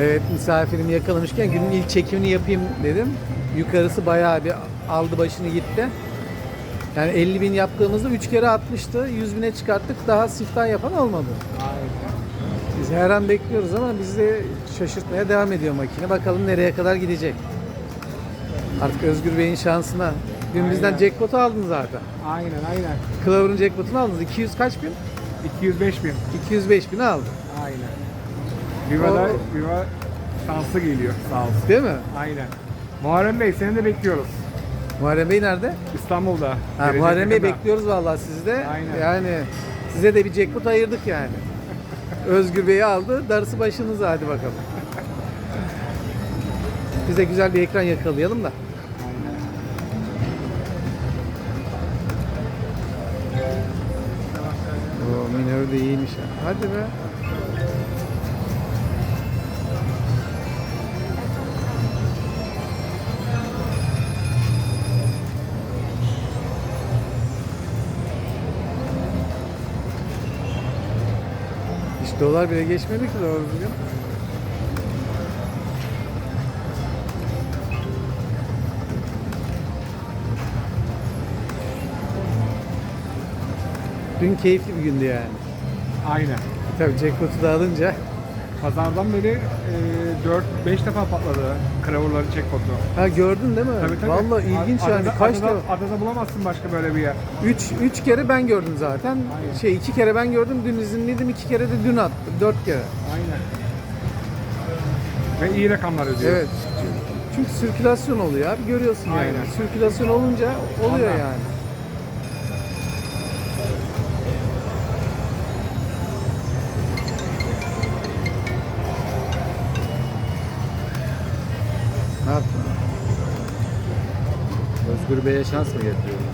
Evet misafirimi yakalamışken günün ilk çekimini yapayım dedim. Yukarısı bayağı bir aldı başını gitti. Yani 50 bin yaptığımızda 3 kere atmıştı. 100 bine çıkarttık. Daha siftah yapan olmadı. Biz her an bekliyoruz ama bizi şaşırtmaya devam ediyor makine. Bakalım nereye kadar gidecek. Artık Özgür Bey'in şansına. Dün bizden Aynen. jackpot'u aldın zaten. Aynen aynen. Clover'ın jackpot'unu aldınız. 200 kaç bin? 205 bin. 205 bin aldın. Viva'da Viva şanslı geliyor sağ olsun. Değil mi? Aynen. Muharrem Bey seni de bekliyoruz. Muharrem Bey nerede? İstanbul'da. Ha, Gelecek Muharrem Bey yakında. bekliyoruz vallahi sizi de. Aynen. Yani size de bir jackpot ayırdık yani. Özgür Bey'i aldı. Darısı başınıza hadi bakalım. Bize güzel bir ekran yakalayalım da. Aynen. O minör de iyiymiş. Hadi be. Dolar bile geçmedi ki doğru düzgün. Dün keyifli bir gündü yani. Aynen. Tabii jackpot'u da alınca. Pazardan beri e, 4-5 defa patladı kravurları jackpotu. Ha gördün değil mi? Tabii tabii. Vallahi ilginç Adada- yani. Kaç adada, defa? adada bulamazsın başka böyle bir yer. Üç, üç kere ben gördüm zaten. Aynen. Şey iki kere ben gördüm. Dün izinliydim. iki kere de dün attım. Dört kere. Aynen. Ve iyi rakamlar ödüyor. Evet. Çünkü sirkülasyon oluyor abi. Görüyorsun yani. Aynen. Sirkülasyon olunca oluyor Ondan. yani. Özgür Bey'e şans mı getiriyoruz?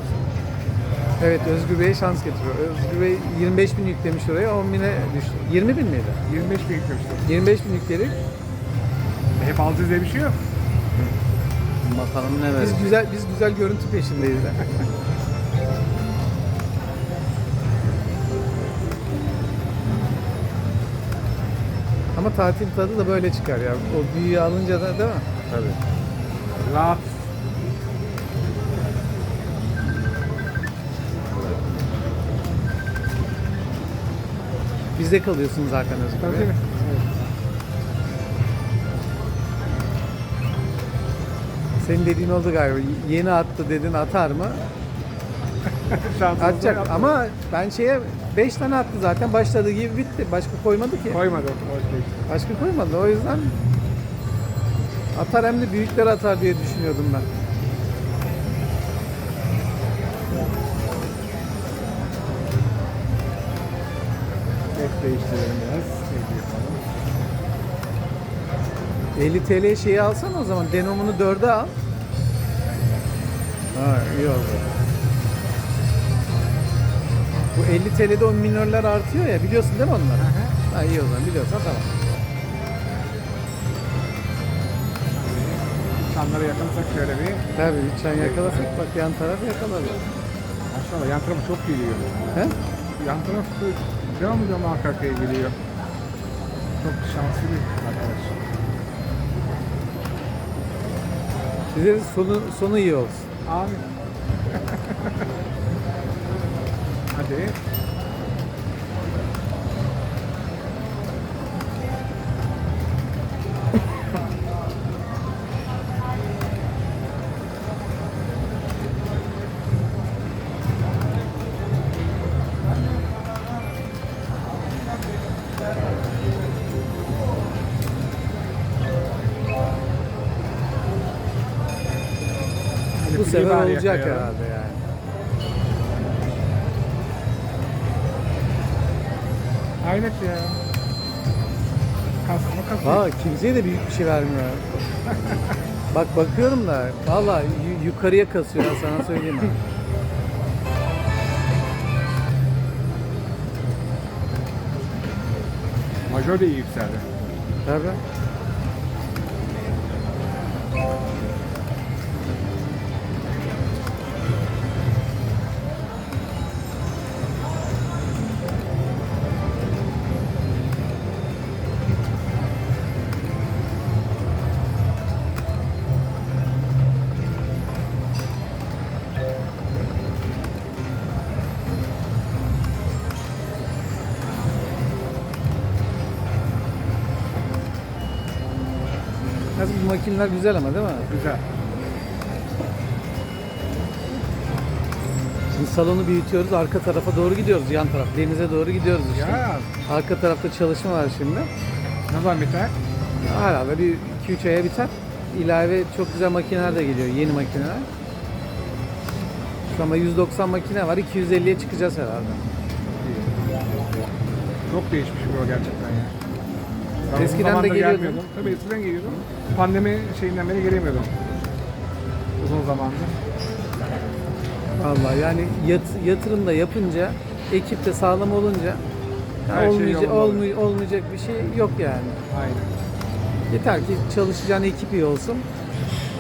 Evet Özgür Bey'e şans getiriyor. Özgür Bey 25 bin yüklemiş oraya 10 bine düştü. 20 bin miydi? 25 bin yüklemiştim. 25 bin yükledik. Hep alacağız diye bir şey yok. Bakalım ne Biz verecek? güzel biz güzel görüntü peşindeyiz. Ama tatil tadı da böyle çıkar ya. O büyüyü alınca da değil mi? Tabii. Rahat. Bizde kalıyorsun zaten Özgür Tabii tabii. Senin dediğin oldu galiba. Yeni attı dedin atar mı? Atacak ama ben şeye 5 tane attı zaten başladığı gibi bitti. Başka koymadı ki. Koymadı. Değil. Başka koymadı. O yüzden atar hem de büyükler atar diye düşünüyordum ben. Değiştirelim biraz. Et yapalım. 50 TL şeyi alsan o zaman denomunu 4'e al. Ha iyi oldu. Bu 50 TL'de o minörler artıyor ya biliyorsun değil mi onları? Ha iyi o zaman biliyorsan tamam. Çanları yakalasak şöyle bir. Tabii bir çan yakalasak bak yan tarafı yakaladı. Maşallah yan tarafı çok geliyor. He? Yan tarafı devam ediyor arka arkaya geliyor. Çok şanslı bir arkadaş. Size sonu, sonu iyi olsun. Abi. Hadi. Sefer bari olacak yakayalım. herhalde yani. Hayret ya. Kasma kasma. Valla kimseye de büyük bir şey vermiyor. Bak bakıyorum da valla yu- yukarıya kasıyor ya sana söyleyeyim. Majör de iyi yükseldi. Tabii. Nasıl bu makineler güzel ama değil mi? Güzel. Şimdi salonu büyütüyoruz. Arka tarafa doğru gidiyoruz. Yan taraf. Denize doğru gidiyoruz işte. Ya Arka tarafta çalışma var şimdi. ne zaman biter? Herhalde bir 2-3 aya biter. İlave çok güzel makineler de geliyor. Yeni makineler. Şu anda 190 makine var. 250'ye çıkacağız herhalde. Çok değişmiş bu gerçekten ya. Ben Eskiden de zamandır geliyordun. gelmiyordum. Tabii eskiden geliyordum. Pandemi şeyinden beri gelemiyordum. Uzun zamandır. Vallahi yani yat, yatırım da yapınca, ekip de sağlam olunca Her şey olmayacak, yolunda oluyor. olmay- olmayacak bir şey yok yani. Aynen. Yeter ki çalışacağın ekip iyi olsun.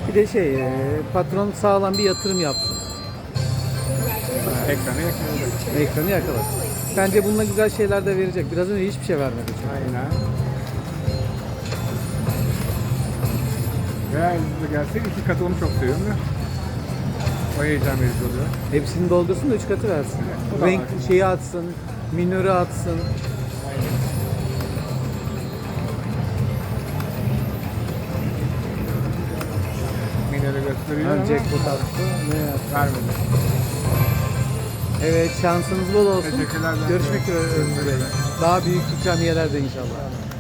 Bir de şey, e, patron sağlam bir yatırım yapsın. Ekranı yakıyordu. Ekranı yakalasın. Bence bununla güzel şeyler de verecek. Biraz önce hiçbir şey vermedi çünkü. Aynen. Veya de gelse iki katı onu çok seviyorum ya. O heyecan verici oluyor. Hepsini doldursun da üç katı versin. o da Renk var. şeyi atsın, minörü atsın. Minörü gösteriyor ama jackpot attı. Ne yaptı? vermedi. Evet şansınız bol olsun. Teşekkürler. Görüşmek üzere. Daha büyük ikramiyeler de inşallah.